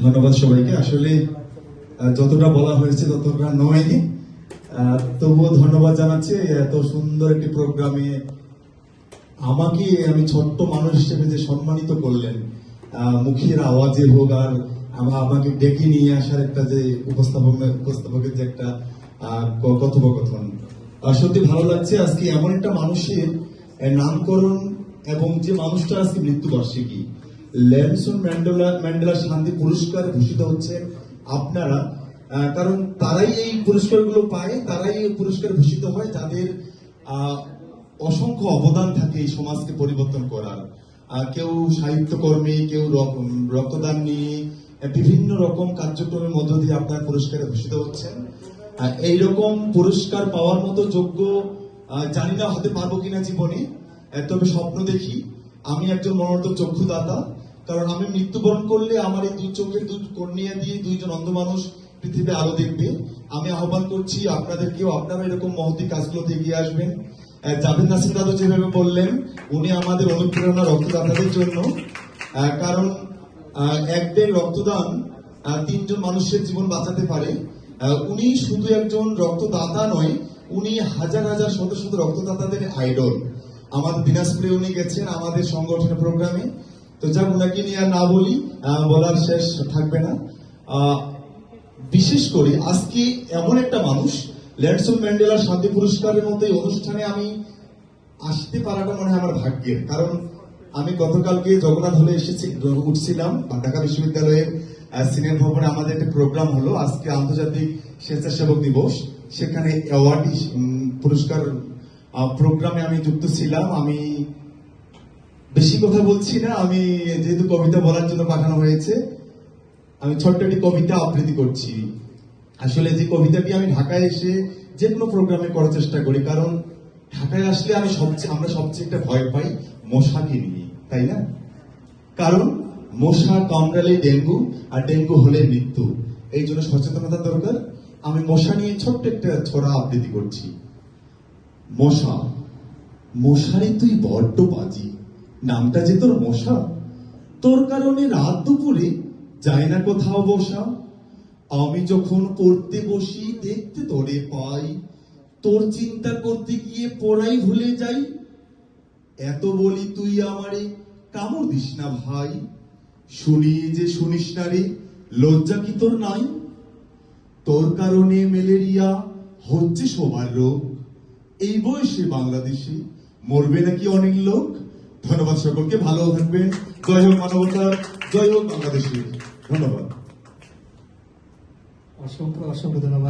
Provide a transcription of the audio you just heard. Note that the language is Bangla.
ধন্যবাদ সবাইকে। আসলে যতটা বলা হয়েছে ততটা নয়। আহ, তবুও ধন্যবাদ জানাচ্ছি এত সুন্দর একটি প্রোগ্রামে আমাকে আমি ছোট্ট মানুষ হিসেবে যে সম্মানিত করলেন মুখের আওয়াজে হোক আর আমা- আমাকে ডেকে নিয়ে আসার একটা যে উপস্থাপক উপস্থাপকের যে একটা কথোপকথন। সত্যি ভালো লাগছে আজকে এমন একটা মানুষের নামকরণ এবং যে মানুষটা আজকে মৃত্যুবার্ষিকী ল্যামসন ম্যান্ডেলা ম্যান্ডেলা শান্তি পুরস্কার ভূষিত হচ্ছে আপনারা। কারণ তারাই এই পুরস্কারগুলো পায়, তারাই এই পুরস্কার ভূষিত হয়, যাদের অসংখ্য অবদান থাকে এই সমাজকে পরিবর্তন করার। কেউ সাহিত্যকর্মী, কেউ রক্তদান নিয়ে বিভিন্ন রকম কার্যক্রমের মধ্য দিয়ে আপনার পুরস্কারে ভূষিত হচ্ছেন। এইরকম পুরস্কার পাওয়ার মতো যোগ্য জানি না, হতে পারব কিনা জীবনে। তবে স্বপ্ন দেখি আমি একজন মনোরত চক্ষুদাতা কারণ আমি মৃত্যুবরণ করলে আমার এই দুই চোখের দুই কর্নিয়া দিয়ে দুইজন অন্ধ মানুষ পৃথিবীতে আলো দেখবে। আমি আহ্বান করছি আপনাদেরকেও আপনারা এরকম মহতি কাজগুলোতে এগিয়ে আসবেন। জাভেদ নাসির দাদু যেভাবে বললেন উনি আমাদের অনুপ্রেরণা রক্তদাতাদের জন্য। কারণ আহ, এক দেড় রক্তদান তিনজন মানুষের জীবন বাঁচাতে পারে। উনি শুধু একজন রক্তদাতা নয় উনি হাজার হাজার শত শত রক্তদাতাদের আইডল। আমাদের দিনাজপুরে উনি গেছেন, আমাদের সংগঠনের প্রোগ্রামে। তো যাক, ওনাকে নিয়ে আর না বলি বলার শেষ থাকবে না। বিশেষ করে আজকে এমন একটা মানুষ, ল্যান্ডসন ম্যান্ডেলার শান্তি পুরস্কারের মতো এই অনুষ্ঠানে আমি আসতে পারাটা মনে হয় আমার ভাগ্যের। কারণ আমি গতকালকে জগন্নাথ হলে এসেছি, উঠছিলাম ঢাকা বিশ্ববিদ্যালয়ের সিনিয়র ভবনে আমাদের একটা প্রোগ্রাম হলো। আজকে আন্তর্জাতিক স্বেচ্ছাসেবক দিবস, সেখানে অ্যাওয়ার্ড পুরস্কার প্রোগ্রামে আমি যুক্ত ছিলাম। আমি বেশি কথা বলছি না। আমি যেহেতু কবিতা বলার জন্য পাঠানো হয়েছে, আমি ছোট্ট একটি কবিতা আবৃত্তি করছি। আসলে যে কবিতাটি আমি ঢাকায় এসে যে কোনো প্রোগ্রামে করার চেষ্টা করি, কারণ ঢাকায় আসলে আমি সবচেয়ে আমরা সবচেয়ে একটা ভয় পাই মশাকে নিয়ে, তাই না? কারণ মশা কামড়ালে ডেঙ্গু, আর ডেঙ্গু হলে মৃত্যু। এই জন্য সচেতনতা দরকার। আমি মশা নিয়ে ছোট্ট একটা ছড়া আবৃত্তি করছি। মশা। মশারে তুই বড্ড বাজি। নামটা যে তোর মশা? তোর কারণে রাত দুপুরে যায় না কোথাও বসা আমি যখন পড়তে বসি, দেখতে তোরে পাই। তোর চিন্তা করতে গিয়ে পড়াই ভুলে যাই। এত বলি তুই আমারে কামড় দিস না ভাই। শুনি যে শুনিস না রে, লজ্জা কি তোর নাই? তোর কারণে ম্যালেরিয়া হচ্ছে সবার রোগ। এই বয়সে বাংলাদেশে মরবে নাকি অনেক লোক? ধন্যবাদ সকলকে, ভালো থাকবেন। জয় হোক মানবতার, জয় হোক বাংলাদেশের। ধন্যবাদ। অসংখ্য অসংখ্য ধন্যবাদ।